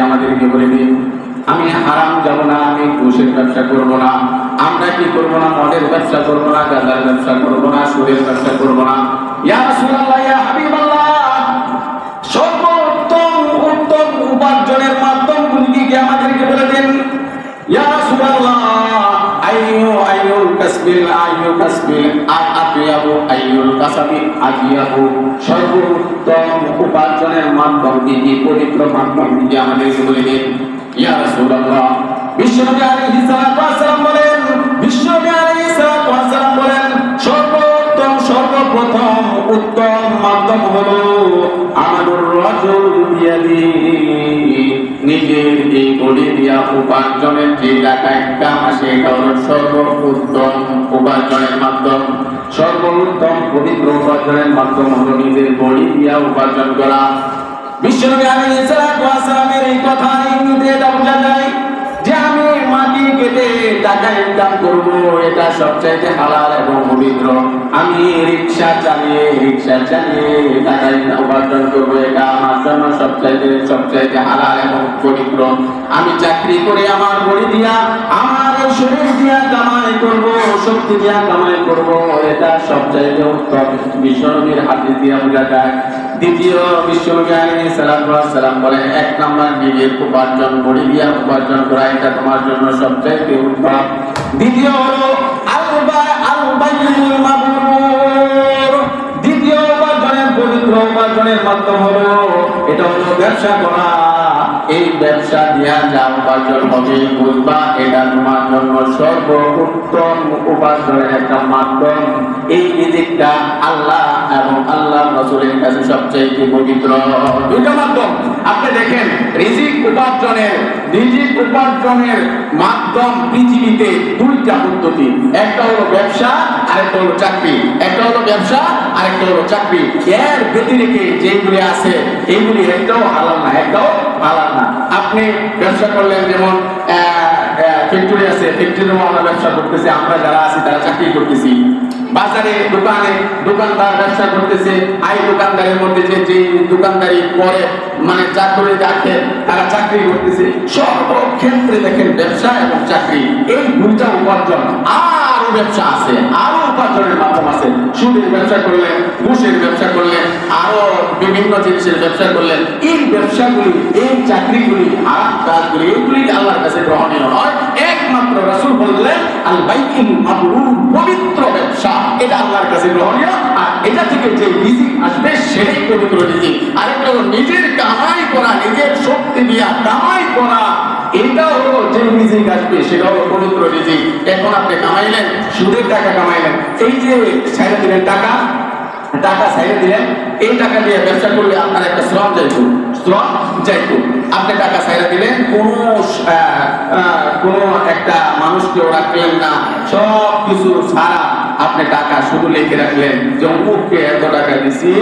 আমাদেরকে বলে আমি হারাম যাব না, আমি ঘুষের ব্যবসা করব না, আমরা কি করব না, মদের ব্যবসা করব না গাঁজার ব্যবসা করব না সুরের ব্যবসা করব না? ইয়া সর্বপ্রথম উত্তম মাধ্যম হলো বিয়াদি। নিজের এই দিয়া উপার্জনের যে টাকা এটা হলো সর্বোত্তম পবিত্র উপার্জনের মাধ্যম হলো নিজের বডি দিয়া উপার্জন করা এই কথা এটা বোঝা যায় যে আমি মাটি কেটে টাকা ইনকাম করব, এটা সবচাইতে হালাল এবং পবিত্র। আমি রিক্সা চালিয়ে রিক্সা চালিয়ে টাকা উপার্জন করব, এটা আমার জন্য সবচাইতে সবচাইতে হালাল এবং পবিত্র। আমি চাকরি করে আমার বড়ি দিয়া, আমার শরীর দিয়া করব, শক্তি দিয়া কামাই করব, এটা উত্তম। বিশ্বনবীর হাতে দ্বিতীয় বিশ্বনবী সালাম বলেন, এক নাম্বার নিজের উপার্জন দিয়া উপার্জন করা, এটা তোমার জন্য সবচাইতে উত্তম। দ্বিতীয় হলো দ্বিতীয় উপার্জনের পবিত্র উপার্জনের মাধ্যম হলো, এটা হলো ব্যবসা করা। এই ব্যবসা দিয়া যা উপার্জন হবে বুঝবা, এটা তোমার জন্য সর্বোত্তম উপার্জনের একটা মাধ্যম। এই রিজিকটা আল্লাহ এবং আল্লাহ রসুলের কাছে সবচেয়ে পবিত্র দুইটা মাধ্যম। আপনি দেখেন, রিজিক উপার্জনের রিজিক উপার্জনের মাধ্যম পৃথিবীতে দুইটা পদ্ধতি। একটা হলো ব্যবসা, আরেকটা হলো চাকরি। একটা হলো ব্যবসা, আরেকটা হলো চাকরি। এর ব্যতিরেকে যেগুলি আছে এইগুলি একটাও হালাল না, একটাও না। আপনি ব্যবসা করলেন, যেমন ফ্যাক্টরি আছে আমরা ব্যবসা করতেছি, আমরা যারা আছি তারা চাকরি করতেছি। বাজারে, দোকানে, দোকানদার ব্যবসা করতেছে আই দোকানদারের মধ্যে যে যে দোকানদারি করে মানে চাকরি রাখে তারা চাকরি করতেছে। দেখেন ব্যবসা এবং চাকরি, এই দুইটা উপার্জন আরও ব্যবসা আছে আরও উপার্জনের মাধ্যম আছে। সুদের ব্যবসা করলেন, ঘুষের ব্যবসা করলেন, আরও বিভিন্ন জিনিসের ব্যবসা করলেন। এই ব্যবসাগুলি, এই চাকরিগুলি আরাম কাজগুলি এগুলি আল্লাহর কাছে গ্রহণীয় নয়। একমাত্র রাসূল বললেন আল বাইকিং মাবরুর পবিত্র ব্যবসা। এটা আল্লাহর কাছে গ্রহণীয়, আর এটা থেকে যে রিজিক আসবে, সেটাই পবিত্র রিজিক। আরেকটা হলো নিজের কামাই করা, নিজের শক্তি দিয়া কামাই করা। এটা হলো যে রিজিক আসবে সেটা হলো পবিত্র রিজিক। এখন আপনি কামাইলেন, সুদের টাকা কামাইলেন। এই যে ছেড়ে দিলেন টাকা টাকা সাইডে দিলেন, এই টাকা দিয়ে ব্যবসা করলে আপনার একটা শ্রম যাইতো শ্রম যাইতো। আপনি টাকা সাইডে দিলেন, কোনো কোনো একটা মানুষকেও রাখলেন না সব কিছু ছাড়া আপনি টাকা শুধু লিখে রাখলেন যে অমুককে এত টাকা দিছি,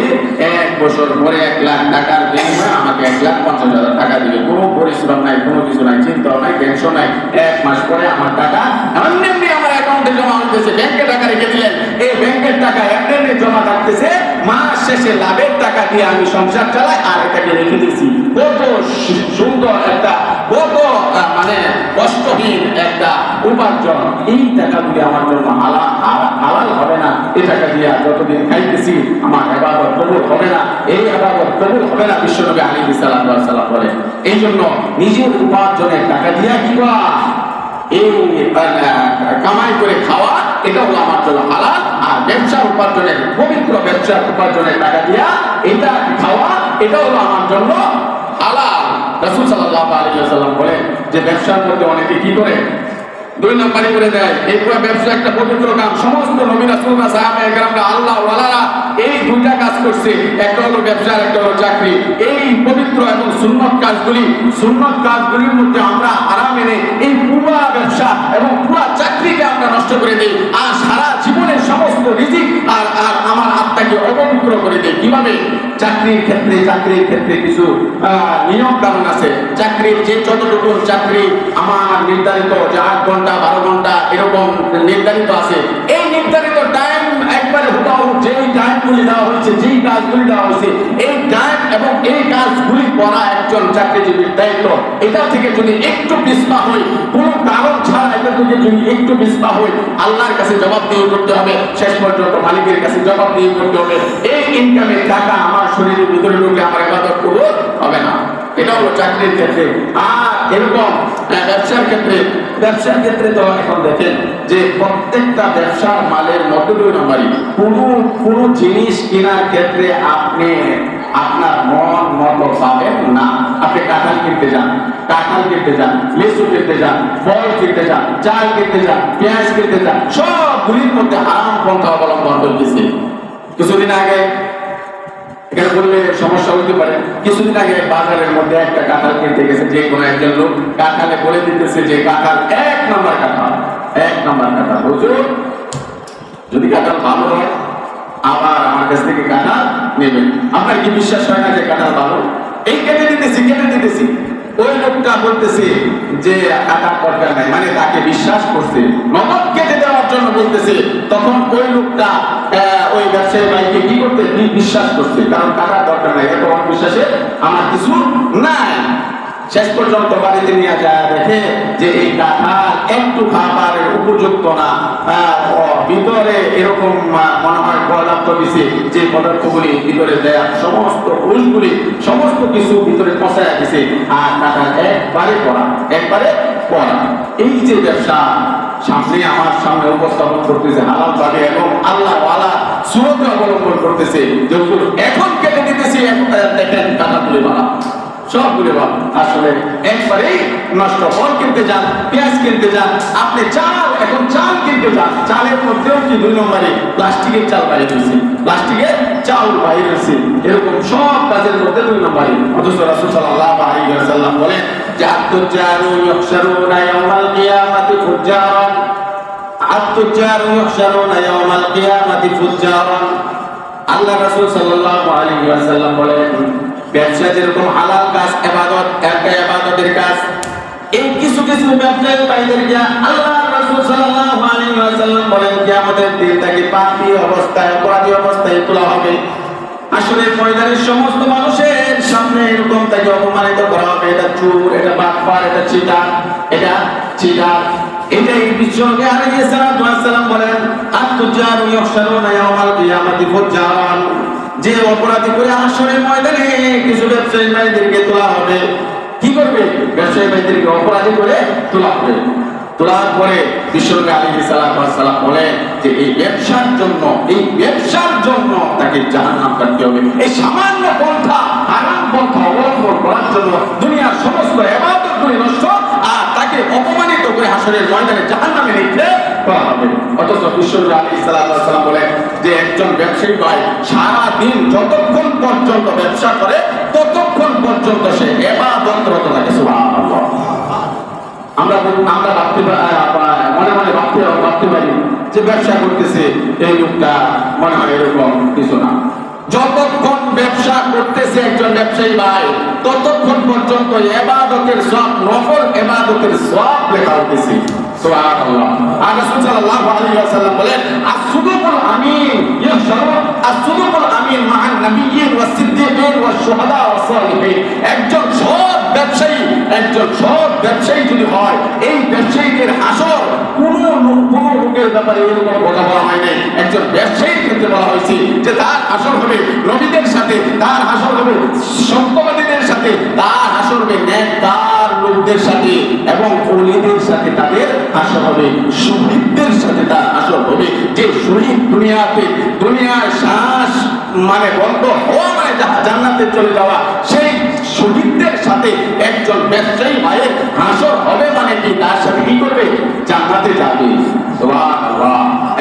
এক বছর পরে এক লাখ টাকার বিনিময়ে আমাকে এক লাখ পঞ্চাশ হাজার টাকা দিবে। কোনো পরিশ্রম নাই, কোনো কিছু নাই, চিন্তাও নাই, টেনশন নাই। এক মাস পরে আমার টাকা এমনি এমনি আমার অ্যাকাউন্টে জমা হতেছে ব্যাংকে টাকা রেখে দিলেন এই ব্যাংকের টাকা এমনি এমনি জমা থাকতেছে মাস শেষে লাভের টাকা দিয়ে আমি সংসার চালাই আর এটাকে রেখে দিয়েছি। কত সুন্দর একটা, কত মানে কষ্টহীন একটা উপার্জন। এই টাকাগুলি আমার জন্য হালাল হালাল হবে না, এই টাকা দিয়ে যতদিন খাইতেছি, আমার এবাদত কবুল হবে না। এই এবাদত কবুল হবে না, বিশ্বনবী আলী সাল্লাহ সাল্লাম বলে এই জন্য নিজের উপার্জনের টাকা দিয়ে কি করা এই কামাই করে খাওয়া এটা হলো আমার জন্য হালাল, আর ব্যবসার উপার্জনের পবিত্র ব্যবসার উপার্জনের টাকা দিয়া এটা খাওয়া এটা হলো আমার জন্য হালাল। রাসূল সাল্লাহ আলী সাল্লাম বলেন যে ব্যবসার মধ্যে অনেকে কি করে? দুই করে দেয়, এই পুরো ব্যবসা একটা পবিত্র সমস্ত নবীরা সাহাবে একরামরা আল্লাহ ওয়ালারা এই দুইটা কাজ করছে। একটা হলো ব্যবসা একটা হলো চাকরি। এই পবিত্র এবং সুন্নত কাজগুলি, সুন্নত কাজগুলির মধ্যে আমরা আরাম এনে এই পুরা ব্যবসা এবং পুরা চাকরিকে আমরা নষ্ট করে দিই। আর সারা জীবনের সমস্ত রিজিক আর আর আমার আত্মাকে অপবিত্র করে দেয়। কীভাবে? চাকরির ক্ষেত্রে চাকরির ক্ষেত্রে কিছু নিয়ম কানুন আছে। চাকরির যে যতটুকু চাকরি আমার নির্ধারিত যে আট ঘণ্টা, বারো ঘণ্টা, এরকম নির্ধারিত আছে। এই নির্ধারিত হুতাও যেই টাইমগুলি দেওয়া হয়েছে, যেই কাজগুলি দেওয়া হয়েছে, এই টাইম এবং এই কাজগুলি করা একজন চাকরিজীবীর দায়িত্ব। এটা থেকে যদি একটু পিছপা হই, কোনো কারণ ছাড়া এটা থেকে যদি একটু পিছপা হই, আল্লাহর কাছে জবাব দিয়ে করতে হবে, শেষ পর্যন্ত মালিকের কাছে জবাব দিয়ে করতে হবে। এই ইনকামের টাকা আমার শরীরের ভিতরে ঢুকে আমার ইবাদত করব হবে না। এটা হলো চাকরির ক্ষেত্রে। আর এরকম ব্যবসার ক্ষেত্রে ব্যবসার ক্ষেত্রে তো এখন দেখেন যে প্রত্যেকটা ব্যবসার মালের দুই নম্বরই। কোনো কোনো জিনিস কেনার ক্ষেত্রে আপনি আপনার মন মতো পাবেন না। আপনি কাঁঠাল কিনতে যান, কাঁঠাল কিনতে যান, লিচু কিনতে যান, ফল কিনতে যান, চাল কিনতে যান, পেঁয়াজ কিনতে যান, সবগুলির মধ্যে হারাম পন্থা অবলম্বন করতেছে। কিছুদিন আগে এখানে বললে সমস্যা হতে পারে। কিছুদিন আগে বাজারের মধ্যে একটা কাঁঠাল কিনতে গেছে, যে কোনো একজন লোক কাঁঠালে বলে দিতেছে যে কাঁঠাল এক নম্বর কাঁঠাল, এক নম্বর কাঁঠাল। হুজুর, যদি কাঁঠাল ভালো হয়, আবার আমার কাছ থেকে কাঁঠাল নেবেন। আপনার কি বিশ্বাস হয় না যে কাঁঠাল ভালো? এই কেটে দিতেছি কেটে দিতেছি। ওই লোকটা বলতেছে যে কাটার দরকার নাই। মানে তাকে বিশ্বাস করছে। নগদ কেটে দেওয়ার জন্য বলতেছে। তখন ওই লোকটা ওই ব্যবসায়ী ভাইকে কি করতে বিশ্বাস করছে। কারণ টাকার দরকার নাই এত বিশ্বাসে আমার কিছু নাই। শেষ পর্যন্ত বাড়িতে নিয়ে যায়, দেখে যে এই কাঁঠাল একটু খাবারের উপযুক্ত না। ভিতরে এরকম মনে হয় পদার্থ দিছে যে পদার্থগুলি ভিতরে দেয়া, সমস্ত ফুলগুলি সমস্ত কিছু ভিতরে পচায় দিছে। আর কাঁঠাল একবারে পড়া একবারে পড়া। এই যে ব্যবসা, সামনে আমার সামনে উপস্থাপন করতেছে হালাল ভাবে এবং আল্লাহ ওয়ালা সুরত অবলম্বন করতেছে। এখন কেটে দিতেছি এক- দেখেন টাকা তুলে বানা সবগুলো বাপ আসলে একবারেই নষ্ট। ফল কিনতে যান, পেঁয়াজ কিনতে যান, আপনি চাল, এখন চাল কিনতে যান। চালের মধ্যেও কি দুই নম্বরে? প্লাস্টিকের চাল বাইরে হয়েছে প্লাস্টিকের চাল বাইরে হয়েছে এরকম সব কাজের মধ্যে দুই নম্বরে। অথচ রাসূল সাল্লাল্লাহু আলাইহি ওয়াসাল্লাম বলেন যে আত্মজারু ইহশারুনা ইয়াউমাল কিয়ামাতি ফুজ্জারান। আত্মজারু ইহশারুনা ইয়াউমাল কিয়ামাতি ফুজ্জারান। আল্লাহ রাসূল সাল্লাল্লাহু আলাইহি ওয়াসাল্লাম বলেন ব্যবসা যেরকম হালাল কাজ ইবাদত একটা ইবাদতের কাজ, এই কিছু কিছু ব্যবসায়ী ভাইদেরকে আল্লাহ রাসূল সাল্লাল্লাহু আলাইহি ওয়াসাল্লাম বলেন, কিয়ামতের দিন তাকে পাপী অবস্থায়, অপরাধী অবস্থায় তোলা হবে। আসলে ময়দানের সমস্ত মানুষের সামনে এরকম তাকে অপমানিত করা হবে। এটা চোর, এটা বাটপার, এটা চিটার এটা চিটার। এটাই বিশ্বকে আলাইহিস সালাম বলেন, আত-তুজারু ইহশারুনা ইয়াওমাল কিয়ামাতি যে অপরাধী করে আসরের ময়দানে কিছু ব্যবসায়ী ভাইদেরকে তোলা হবে, কি করবে? ব্যবসায়ী ভাইদেরকে অপরাধী করে তোলা হবে। তোলার পরে বিশ্বনবী ওয়াস সালাম বলেন যে এই ব্যবসার জন্য, এই ব্যবসার জন্য তাকে জাহান্নাম কাটতে হবে। এই সামান্য পন্থা, হারাম পন্থা অবলম্বন করার জন্য দুনিয়ার সমস্ত ইবাদতগুলি নষ্ট তাকে অপমানিত করে হাসরের ময়দানে জাহান্নামে নিক্ষেপ করা হবে অথচ সালাতু ওয়াস সালাম বলেন যে একজন ব্যবসায়ী ভাই সারা দিন যতক্ষণ পর্যন্ত ব্যবসা করে, ততক্ষণ পর্যন্ত সে ইবাদতরত থাকে আমরা আমরা ভাবতে মনে মনে ভাবতে ভাবতে পারি যে ব্যবসা করতেছে এই লোকটা, মনে হয় এরকম কিছু না। যতক্ষণ ব্যবসা করতেছে একজন ব্যবসায়ী ভাই, ততক্ষণ পর্যন্ত এবাদতের সব নফল, এবাদতের সব লেখা হতেছে আর একজন সৎ ব্যবসায়ী, একজন সৎ ব্যবসায়ী যদি হয়, এই ব্যবসায়ীদের হাসর কোন লোকের ব্যাপারে এরকম কথা বলা একজন ব্যবসায়ীর ক্ষেত্রে বলা হয়েছে যে তার হাসর হবে নবীদের সাথে, তার হাসর হবে সত্যবাদীদের সাথে, তার হাসর হবে লোকদের সাথে এবং সাথে তাদের হাসর হবে, শহীদদের সাথে তার হাসর হবে। যে শহীদ দুনিয়াতে, দুনিয়ার শ্বাস মানে বন্ধ হওয়া মানে জান্নাতে চলে যাওয়া, সেই শহীদদের সাথে একজন ব্যবসায়ী ভাইয়ের হাসর হবে মানে কি? তার সাথে কি করবে? জান্নাতে যাবে।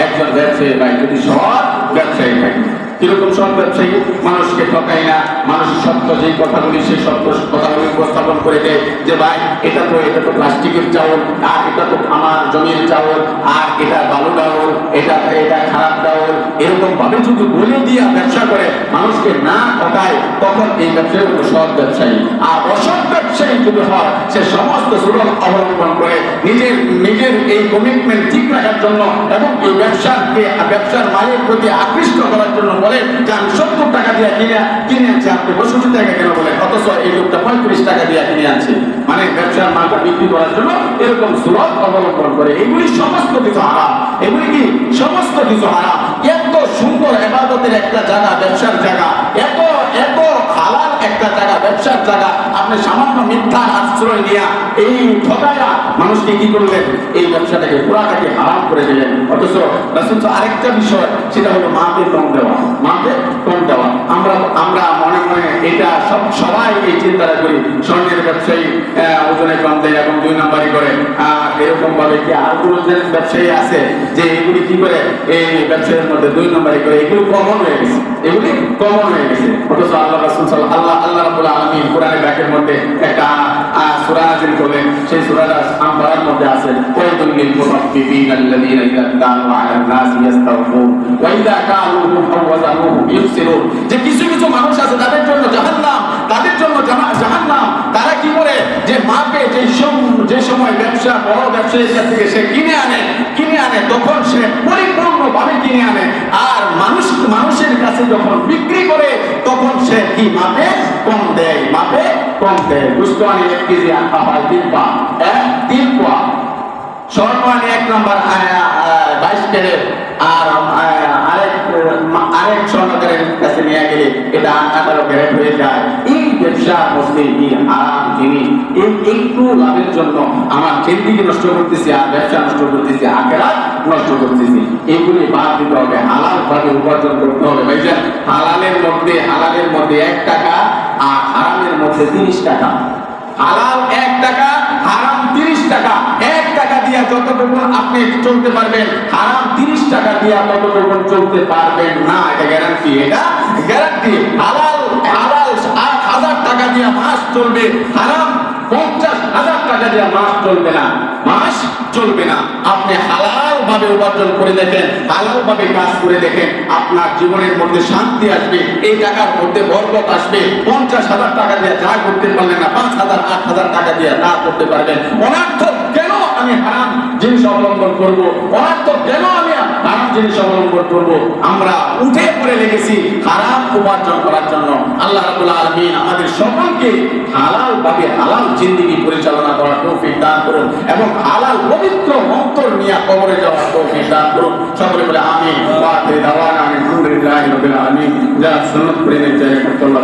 একজন ব্যবসায়ী ভাই যদি সব ব্যবসায়ী ভাই কীরকম সৎ ব্যবসায়ী মানুষকে ঠকাই না? মানুষ সত্য যেই কথাগুলি, সেই সত্য কথাগুলি উপস্থাপন করে দেয় যে, ভাই, এটা তো এটা তো প্লাস্টিকের চাউল, আর এটা তো আমার জমির চাউল, আর এটা বালু ডাউল এটা এটা খারাপ ডাউল এরকম ভাবে যদি বলে দিয়া ব্যবসা করে, মানুষকে না ঠকায়, তখন এই ব্যবসায়ী সৎ ব্যবসায়ী। আর অসৎ ব্যবসায়ী যদি হয়। সে সমস্ত সুযোগ অবলম্বন করে নিজের নিজের এই কমিটমেন্ট ঠিক রাখার জন্য এবং এই ব্যবসাকে, ব্যবসার মালের প্রতি আকৃষ্ট করার জন্য বলে যে আমি সত্তর টাকা দিয়ে কিনে কিনে আনছি, আপনি পঁয়ষট্টি টাকা কেন বলে? অথচ এই লোকটা পঁয়ত্রিশ টাকা দিয়ে কিনে আনছে। মানে ব্যবসার মালটা বিক্রি করার জন্য এরকম সুরত অবলম্বন করে। এগুলি সমস্ত কিছু হারাম। এগুলি কি? সমস্ত কিছু হারাম। এত সুন্দর এবাদতের একটা জায়গা, ব্যবসার জায়গা একটা জায়গা, ব্যবসার জায়গা, আপনি সামান্য মিথ্যার আশ্রয় নিয়ে এই ঠকায়া মানুষকে কি করলেন? এই ব্যবসাটাকে পুরাটাকে হারাম করে দিলেন। অথচ রাসূল আরেকটা বিষয়, সেটা হলো মাকে কম দেওয়া। মাকে কম দেওয়া। আমরা আমরা মনে মনে এটা সব, সবাই এই চিন্তাটা করি। স্বর্ণের ব্যবসায়ী ওজনে কম দেয় এবং দুই নাম্বারই করে। এরকম ভাবে কি আর কোনো ব্যবসায়ী আছে যে এগুলি কি করে? এই ব্যবসায়ের মধ্যে দুই নাম্বারই করে। এগুলি কমন হয়ে গেছে। এগুলি কমন হয়ে গেছে। অথচ আল্লাহ রাসূল সাল্লাল্লাহু আল্লাহ যে কিছু কিছু মানুষ আছে, তাদের জন্য জাহান্নাম, তাদের জন্য জাহান্নাম। তারা কি করে? যে মাপে যে যে সময় ব্যবসা, বড় ব্যবসায়ীর কাছ থেকে সে কিনে আনে কিনে আনে, তখন সে পরিপূর্ণভাবে কিনে আনে। আর মানুষ, মানুষের কাছে যখন বিক্রি করে, তখন সে কি মাপে? কম দেয় মাপে কম দেয় বুঝতে পারি এক কেজি আটা হয় তিন পা, এক তিন পা। সর্বাণী এক নম্বর বাইশ ক্যারেট। আর আরেক আরেক স্বর্ণকারের কাছে নিয়ে গেলে এটা আঠারো ক্যারেট হয়ে যায়। এই ব্যবসা মুসলিম আরাম জিনিস? এই একটু লাভের জন্য আমার জিন্দিগি নষ্ট করতেছি, আর ব্যবসা নষ্ট করতেছি আখেরাত নষ্ট করতেছি। এইগুলি বাদ দিতে হবে, হালাল ভাবে উপার্জন করতে হবে। ভাইজান হালালের মধ্যে হালালের মধ্যে এক টাকা, আর হারামের মধ্যে তিরিশ টাকা। হালাল এক টাকা, হারাম দিয়া যতটুকু আপনি চলতে পারবেন, হারাম তিরিশ টাকা দিয়া ততটুকু চলতে পারবেন না। এটা গ্যারান্টি এটা গ্যারান্টি হালাল হালাল আট হাজার টাকা দিয়া মাস চলবে, হারাম পঞ্চাশ হাজার টাকা দিয়া মাস চলবে না। মাস চলবে না। আপনি হালাল ভাবে উপার্জন করে দেখেন হালাল ভাবে কাজ করে দেখেন, আপনার জীবনের মধ্যে শান্তি আসবে, এই টাকার মধ্যে বরকত আসবে। পঞ্চাশ হাজার টাকা দিয়ে যা করতে পারলেন না, পাঁচ হাজার, আট হাজার টাকা দিয়ে না করতে পারবেন। অনার্থ কেন আমি হারাম জিনিস অবলম্বন করব। অনার্থক কেন আমি হারাম জিনিস অবলম্বন করব? আমরা উঠে পড়ে লেগেছি হারাম উপার্জন করার জন্য। আল্লাহ আলামিন আমাদের সকলকে হালাল ভাবে হালাল জিন্দেগি পরিচালনা করার তৌফিক দান করুন এবং হালাল পবিত্র অন্তর নিয়ে কবরে যাওয়ার তৌফিক দান করুন। সকলে বলে আমি আমি আলামিন। যারা সুন্নাত পড়ে নেন করতে আল্লাহ